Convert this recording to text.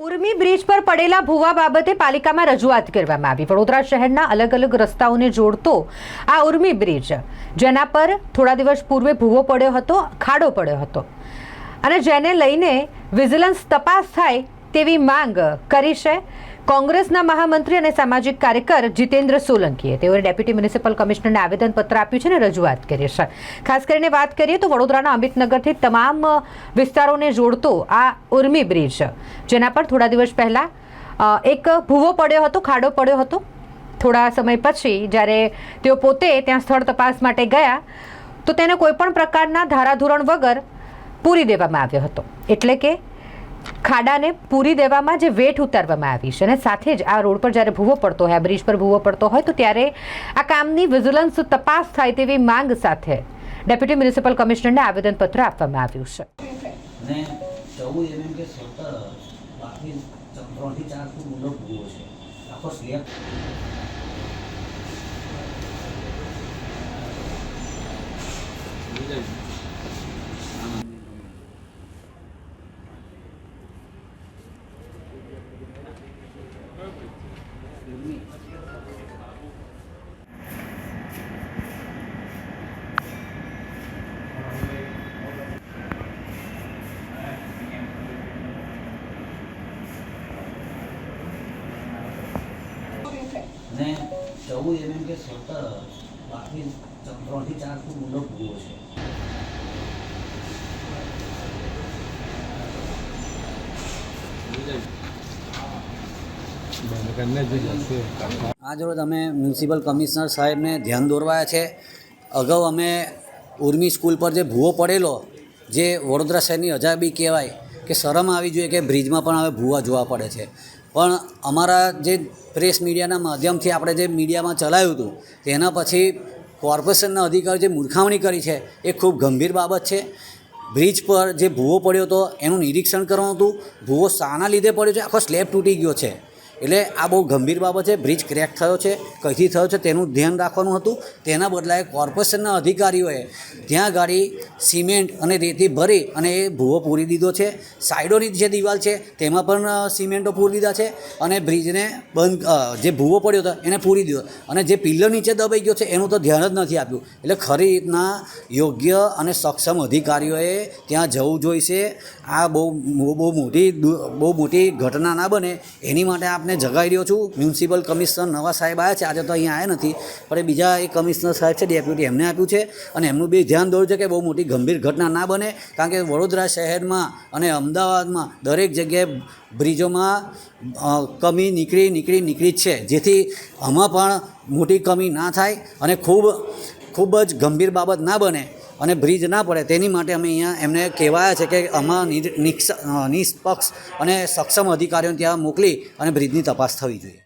Urmi bridge પર પડેલા ભૂવા બાબતે પાલિકામાં રજૂઆત કરવામાં આવી. વડોદરા શહેરના અલગ અલગ રસ્તાઓને જોડતો આ ઉર્મી બ્રિજ, જેના પર થોડા દિવસ પૂર્વે ભૂવો પડ્યો હતો, ખાડો પડ્યો હતો. અને જેને લઈને વિજિલન્સ તપાસ થાય તેવી માંગ કરી છે. કોંગ્રેસના મહામંત્રી અને સામાજિક કાર્યકર જીતેન્દ્ર સોલંકીએ તેઓએ ડેપ્યુટી મ્યુનિસિપલ કમિશનરને આવેદનપત્ર આપ્યું છે અને રજૂઆત કરી છે. ખાસ કરીને વાત કરીએ તો વડોદરાના અમિતનગરથી તમામ વિસ્તારોને જોડતો આ ઉર્મી બ્રિજ, જેના પર થોડા દિવસ પહેલા એક ભૂવો પડ્યો હતો, ખાડો પડ્યો હતો. થોડા સમય પછી જ્યારે તેઓ પોતે ત્યાં સ્થળ તપાસ માટે ગયા, તો તેને કોઈપણ પ્રકારના ધારાધોરણ વગર પૂરી દેવામાં આવ્યો હતો. એટલે કે ખાડાને પૂરી દેવામાં જે વેઠ ઉતારવામાં આવી છે અને સાથે જ આ રોડ પર જ્યારે ભૂવો પડતો હોય આ બ્રિજ પર ભૂવો પડતો હોય તો ત્યારે આ કામની વિજિલન્સ તપાસ થાય તેવી માંગ સાથે ડેપ્યુટી મ્યુનિસિપલ કમિશનરને આવેદનપત્ર આપવામાં આવ્યું છે. Thank ચૌદ એમએમ કે સત્તર બાકી ત્રણથી ચાર ફૂટ ઊંડો ભૂવો છે આખો સ્લેબ અને ચૌદ એમએમ કે સત્તર બાકી ત્રણથી ચાર ફૂટ ઊંડો ભૂવો છે. આજ રોજ અમે મ્યુનિસિપલ કમિશનર સાહેબને ધ્યાન દોરવાયા છે. અગાઉ અમે ઉર્મી સ્કૂલ પર જે ભૂવો પડેલો, જે વડોદરા શહેરની અજાબી કહેવાય, કે શરમ આવી જોઈએ કે બ્રિજમાં પણ હવે ભૂવા જોવા પડે છે. પણ અમારા જે પ્રેસ મીડિયાના માધ્યમથી આપણે જે મીડિયામાં ચલાવ્યું હતું, તેના પછી કોર્પોરેશનના અધિકારીઓ જે મૂર્ખામણી કરી છે, એ ખૂબ ગંભીર બાબત છે. બ્રિજ પર જે ભૂવો પડ્યો હતો એનું નિરીક્ષણ કરવાનું હતું. ભૂવો શાના લીધે પડ્યો છે, આખો સ્લેબ તૂટી ગયો છે. એટલે આ બહુ ગંભીર બાબત છે, બ્રિજ ક્રેક થયો છે, કઈથી થયો છે તેનું ધ્યાન રાખવાનું હતું. તેના બદલાએ કોર્પોરેશનના અધિકારીઓએ ત્યાં ગાડી, સિમેન્ટ અને રેતી ભરી અને એ ભૂવો પૂરી દીધો છે. સાઈડોની જે દિવાલ છે તેમાં પણ સિમેન્ટો પૂરી દીધા છે અને બ્રિજને બંધ જે ભૂવો પડ્યો હતો એને પૂરી દીધો. અને જે પિલ્લર નીચે દબાઈ ગયો છે એનું તો ધ્યાન જ નથી આપ્યું. એટલે ખરી રીતના યોગ્ય અને સક્ષમ અધિકારીઓએ ત્યાં જવું જોઈશે. આ બહુ બહુ મોટી બહુ મોટી ઘટના ના બને. એની માટે આપને જગાવી રહ્યો છું. મ્યુનિસિપલ કમિશનર નવા સાહેબ આવ્યા છે. આજે તો અહીંયા આવ્યા નથી. પણ એ બીજા એક કમિશનર સાહેબ છે, ડેપ્યુટી એમને આપ્યું છે. અને એમનું બી ધ્યાન દોર્યું છે કે બહુ મોટી ગંભીર ઘટના ના બને. કારણ કે વડોદરા શહેરમાં અને અમદાવાદમાં દરેક જગ્યાએ બ્રિજોમાં કમી નીકળી નીકળી નીકળી જ છે. જેથી આમાં પણ મોટી કમી ના થાય અને ખૂબ ખૂબ જ ગંભીર બાબત ના બને. અને બ્રિજ ના પડે. તેની માટે અમે અહીંયા એમને કહેવાયા છે કે આમાં નિષ્પક્ષ અને સક્ષમ અધિકારીઓને ત્યાં મોકલી અને બ્રિજની તપાસ થવી જોઈએ.